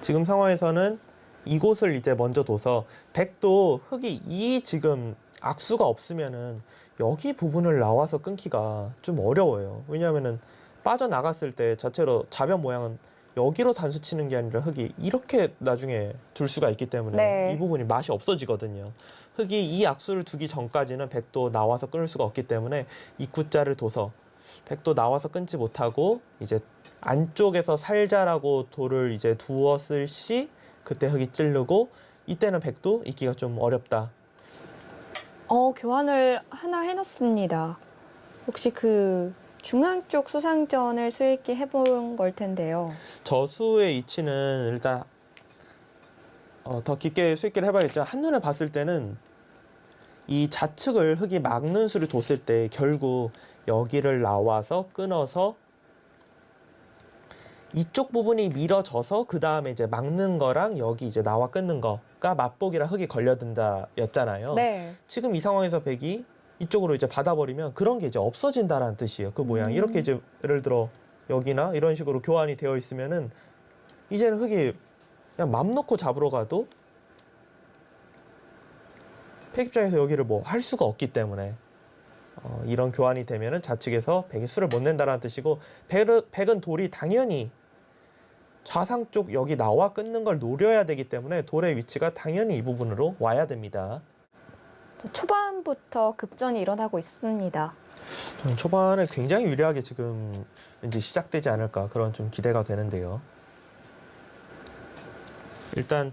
지금 상황에서는 이곳을 이제 먼저 둬서 백도 흙이 이 지금 악수가 없으면은 여기 부분을 나와서 끊기가 좀 어려워요. 왜냐하면은 빠져나갔을 때 자체로 자변 모양은 여기로 단수 치는 게 아니라 흙이 이렇게 나중에 둘 수가 있기 때문에 네. 이 부분이 맛이 없어지거든요. 흙이 이 악수를 두기 전까지는 백도 나와서 끊을 수가 없기 때문에 이 구자를 둬서 백도 나와서 끊지 못하고 이제 안쪽에서 살자라고 돌을 이제 두었을 시 그때 흙이 찌르고 이때는 백도 있기가 좀 어렵다. 어, 교환을 하나 해놓습니다. 혹시 그 중앙 쪽 수상전을 수익기 해본 걸 텐데요. 저수의 위치는 일단 어, 더 깊게 수익기를 해봐야겠죠. 한눈에 봤을 때는 이 좌측을 흙이 막는 수를 뒀을 때 결국 여기를 나와서 끊어서 이쪽 부분이 밀어져서 그 다음에 이제 막는 거랑 여기 이제 나와 끊는 거가 맛보기라 흙이 걸려든다 였잖아요. 네. 지금 이 상황에서 백이 이쪽으로 이제 받아버리면 그런 게 이제 없어진다라는 뜻이에요. 그 모양. 음. 이렇게 이제 예를 들어 여기나 이런 식으로 교환이 되어 있으면은 이제는 흙이 그냥 맘 놓고 잡으러 가도 백 입장에서 여기를 뭐 할 수가 없기 때문에 어, 이런 교환이 되면은 좌측에서 백이 수를 못 낸다라는 뜻이고 백은, 백은 돌이 당연히 좌상 쪽 여기 나와 끊는 걸 노려야 되기 때문에 돌의 위치가 당연히 이 부분으로 와야 됩니다. 초반부터 급전이 일어나고 있습니다. 저는 초반에 굉장히 유리하게 지금 왠지 시작되지 않을까 그런 좀 기대가 되는데요. 일단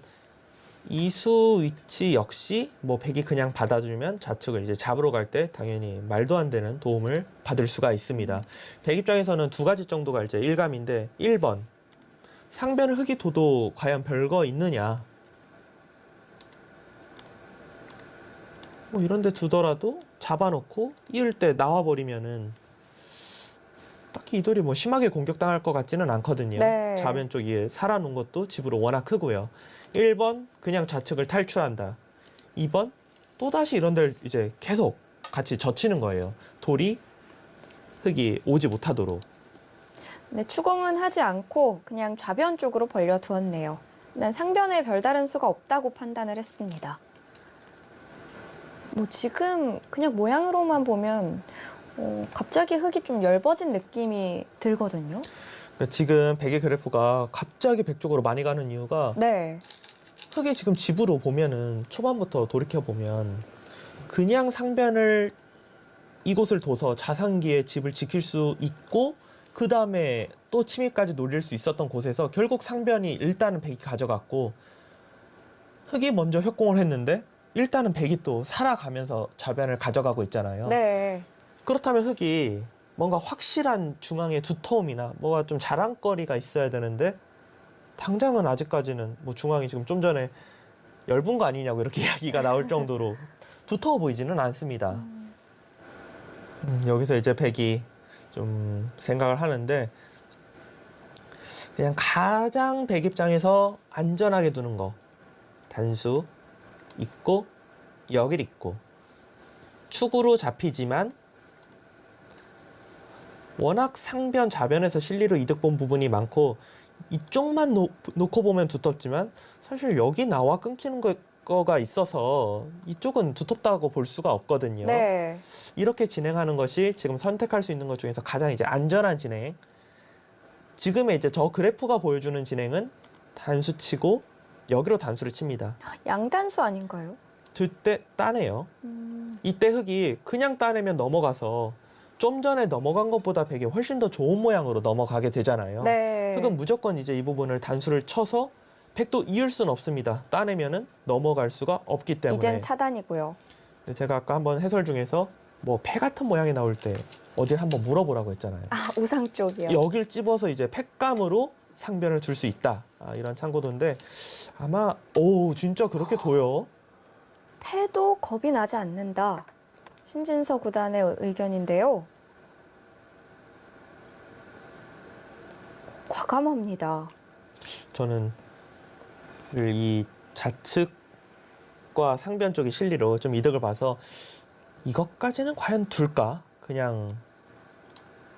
이수 위치 역시 뭐 백이 그냥 받아주면 좌측을 이제 잡으러 갈 때 당연히 말도 안 되는 도움을 받을 수가 있습니다. 백 입장에서는 두 가지 정도가 이제 일감인데 1번 상변을 흙이 둬도 과연 별거 있느냐 뭐 이런 데 두더라도 잡아놓고 이을 때 나와버리면은 딱히 이 돌이 뭐 심하게 공격당할 것 같지는 않거든요. 네. 좌변 쪽에 살아놓은 것도 집으로 워낙 크고요. 1번 그냥 좌측을 탈출한다. 2번 또다시 이런 데를 이제 계속 같이 젖히는 거예요. 돌이 흙이 오지 못하도록. 네, 추궁은 하지 않고 그냥 좌변 쪽으로 벌려 두었네요. 난 상변에 별다른 수가 없다고 판단을 했습니다. 뭐 지금 그냥 모양으로만 보면 어, 갑자기 흙이 좀 엷어진 느낌이 들거든요. 그러니까 지금 백의 그래프가 갑자기 백 쪽으로 많이 가는 이유가 네. 흙이 지금 집으로 보면은 초반부터 돌이켜 보면 그냥 상변을 이곳을 둬서 자산기에 집을 지킬 수 있고 그 다음에 또 침입까지 노릴 수 있었던 곳에서 결국 상변이 일단은 백이 가져갔고 흙이 먼저 협공을 했는데 일단은 백이 또 살아가면서 좌변을 가져가고 있잖아요. 네. 그렇다면 흙이 뭔가 확실한 중앙의 두터움이나 뭐가 좀 자랑거리가 있어야 되는데 당장은 아직까지는 뭐 중앙이 지금 좀 전에 얇은 거 아니냐고 이렇게 이야기가 나올 정도로 두터워 보이지는 않습니다. 음, 여기서 이제 백이 좀 생각을 하는데 그냥 가장 백 입장에서 안전하게 두는 거 단수 있고 여길 있고 축으로 잡히지만 워낙 상변 좌변에서 실리로 이득 본 부분이 많고 이쪽만 놓, 놓고 보면 두텁지만 사실 여기 나와 끊기는 거, 거가 있어서 이쪽은 두텁다고 볼 수가 없거든요. 네. 이렇게 진행하는 것이 지금 선택할 수 있는 것 중에서 가장 이제 안전한 진행. 지금의 이제 저 그래프가 보여주는 진행은 단수 치고 여기로 단수를 칩니다. 양단수 아닌가요? 들때 따내요. 음, 이때 흙이 그냥 따내면 넘어가서 좀 전에 넘어간 것보다 백이 훨씬 더 좋은 모양으로 넘어가게 되잖아요. 네. 흙은 무조건 이제 이 부분을 단수를 쳐서 백도 이을 수는 없습니다. 따내면은 넘어갈 수가 없기 때문에. 이젠 차단이고요. 근데 제가 아까 한번 해설 중에서 뭐 폐 같은 모양이 나올 때 어딜 한번 물어보라고 했잖아요. 아, 우상 쪽이요. 여길 찝어서 이제 팩감으로 상변을 줄 수 있다. 아, 이런 참고도인데 아마 오 진짜 그렇게 둬요. 패도 겁이 나지 않는다. 신진서 구단의 의견인데요. 과감합니다. 저는 이 좌측과 상변 쪽의 실리로 좀 이득을 봐서 이것까지는 과연 둘까? 그냥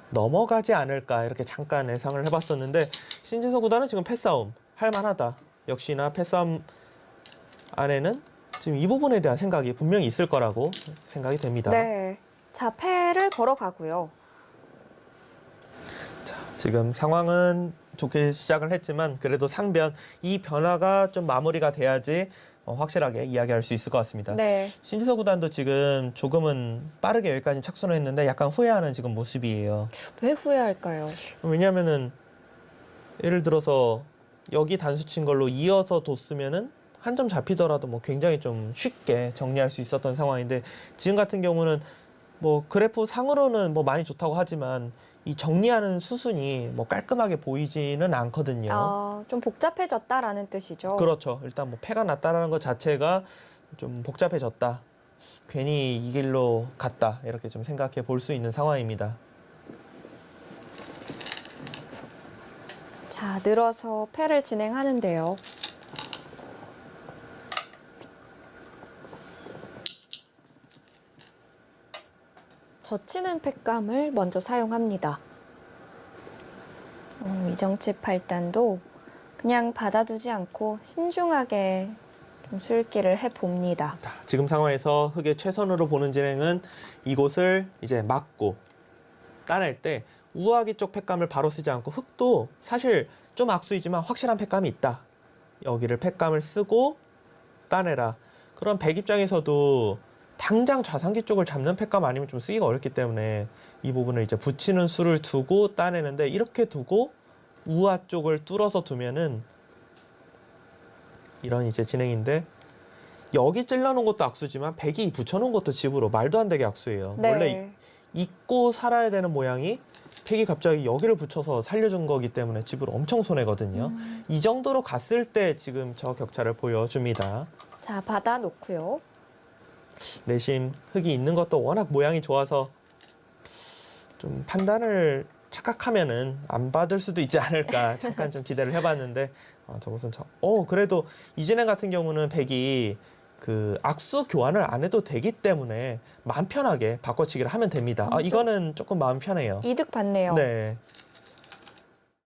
넘어가지 않을까 이렇게 잠깐 예상을 해봤었는데 신진서 구단은 지금 패싸움 할만하다. 역시나 패싸움 안에는 지금 이 부분에 대한 생각이 분명히 있을 거라고 생각이 됩니다. 네. 자, 패를 걸어가고요. 지금 상황은 좋게 시작을 했지만 그래도 상변 이 변화가 좀 마무리가 돼야지 어, 확실하게 이야기할 수 있을 것 같습니다. 네. 신지서 구단도 지금 조금은 빠르게 여기까지 착순을 했는데 약간 후회하는 지금 모습이에요. 왜 후회할까요? 왜냐하면은 예를 들어서 여기 단수 친 걸로 이어서 뒀으면은 한 점 잡히더라도 뭐 굉장히 좀 쉽게 정리할 수 있었던 상황인데 지금 같은 경우는 뭐 그래프 상으로는 뭐 많이 좋다고 하지만 이 정리하는 수순이 뭐 깔끔하게 보이지는 않거든요. 아, 좀 복잡해졌다라는 뜻이죠. 그렇죠. 일단 뭐 패가 났다라는 것 자체가 좀 복잡해졌다. 괜히 이 길로 갔다 이렇게 좀 생각해 볼 수 있는 상황입니다. 자, 늘어서 패를 진행하는데요. 젖히는 팩감을 먼저 사용합니다. 음, 위정치 팔단도 그냥 받아두지 않고 신중하게 좀 술기를 해봅니다. 자, 지금 상황에서 흑의 최선으로 보는 진행은 이곳을 이제 막고 따낼 때 우아기 쪽 팩감을 바로 쓰지 않고 흑도 사실 좀 악수이지만 확실한 팩감이 있다. 여기를 팩감을 쓰고 따내라. 그럼 백 입장에서도 당장 좌상기 쪽을 잡는 팩감 아니면 좀 쓰기가 어렵기 때문에 이 부분을 이제 붙이는 수를 두고 따내는데 이렇게 두고 우아 쪽을 뚫어서 두면은 이런 이제 진행인데 여기 찔러놓은 것도 악수지만 백이 붙여놓은 것도 집으로 말도 안 되게 악수예요. 네. 원래 잊고 살아야 되는 모양이 백이 갑자기 여기를 붙여서 살려준 거기 때문에 집으로 엄청 손해거든요. 음, 이 정도로 갔을 때 지금 저 격차를 보여줍니다. 자, 받아놓고요. 내심 흙이 있는 것도 워낙 모양이 좋아서 좀 판단을 착각하면은 안 받을 수도 있지 않을까 잠깐 좀 기대를 해봤는데 어, 저것은 저, 어 그래도 이진행 같은 경우는 백이 그 악수 교환을 안 해도 되기 때문에 마음 편하게 바꿔치기를 하면 됩니다. 아 이거는 조금 마음 편해요. 이득 받네요. 네.